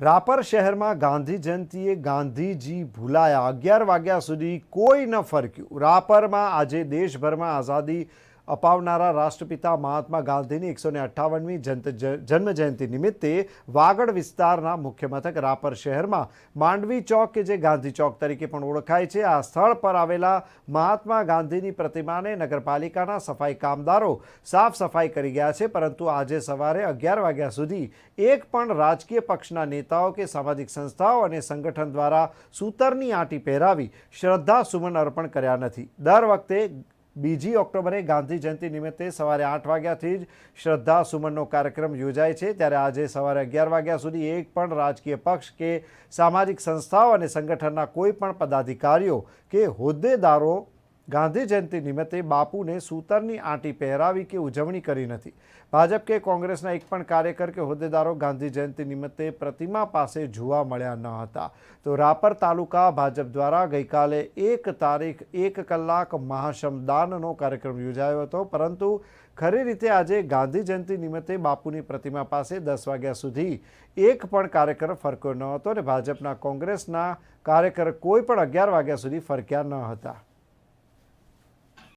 રાપર શહેરમાં ગાંધી જયંતિએ ગાંધીજી ભૂલાયા. અગિયાર વાગ્યા સુધી કોઈ ન ફરક્યું. રાપરમાં આજે દેશભરમાં આઝાદી અપાવનારા રાષ્ટ્રપિતા મહાત્મા ગાંધીની એકસો ને અઠ્ઠાવનમી જન્મ જયંતિ નિમિત્તે વાગડ વિસ્તારના મુખ્ય મથક રાપર શહેરમાં માંડવી ચોક કે જે ગાંધી ચોક તરીકે પણ ઓળખાય છે, આ સ્થળ પર આવેલા મહાત્મા ગાંધીની પ્રતિમાને નગરપાલિકાના સફાઈ કામદારો સાફ સફાઈ કરી ગયા છે, પરંતુ આજે સવારે અગિયાર વાગ્યા સુધી એક પણ રાજકીય પક્ષના નેતાઓ કે સામાજિક સંસ્થાઓ અને સંગઠન દ્વારા સૂતરની આંટી પહેરાવી શ્રદ્ધા સુમન અર્પણ કર્યા નથી. દર વખતે બીજી ઓક્ટોબરે ગાંધી જયંતિ નિમિત્તે સવારે આઠ વાગ્યાથી જ શ્રદ્ધા સુમનનો કાર્યક્રમ યોજાય છે. ત્યારે આજે સવારે અગિયાર વાગ્યા સુધી એક પણ રાજકીય પક્ષ કે સામાજિક સંસ્થાઓ અને સંગઠનના કોઈ પણ પદાધિકારીઓ કે હોદ્દેદારો ગાંધી જયંતિ નિમિત્તે બાપુને સૂતરની આંટી પહેરાવી કે ઉજવણી કરી નથી. ભાજપ કે કોંગ્રેસના એક પણ કાર્યકર કે હોદ્દેદારો ગાંધી જયંતિ નિમિત્તે પ્રતિમા પાસે જોવા મળ્યા ન હતા. તો રાપર તાલુકા ભાજપ દ્વારા ગઈકાલે એક તારીખ એક કલાક મહાશ્રમદાનનો કાર્યક્રમ યોજાયો હતો. પરંતુ ખરી રીતે આજે ગાંધી જયંતિ નિમિત્તે બાપુની પ્રતિમા પાસે દસ વાગ્યા સુધી એક પણ કાર્યકર ફરક્યો ન હતો અને ભાજપના કોંગ્રેસના કાર્યકર કોઈ પણ અગિયાર વાગ્યા સુધી ફરક્યા ન હતા.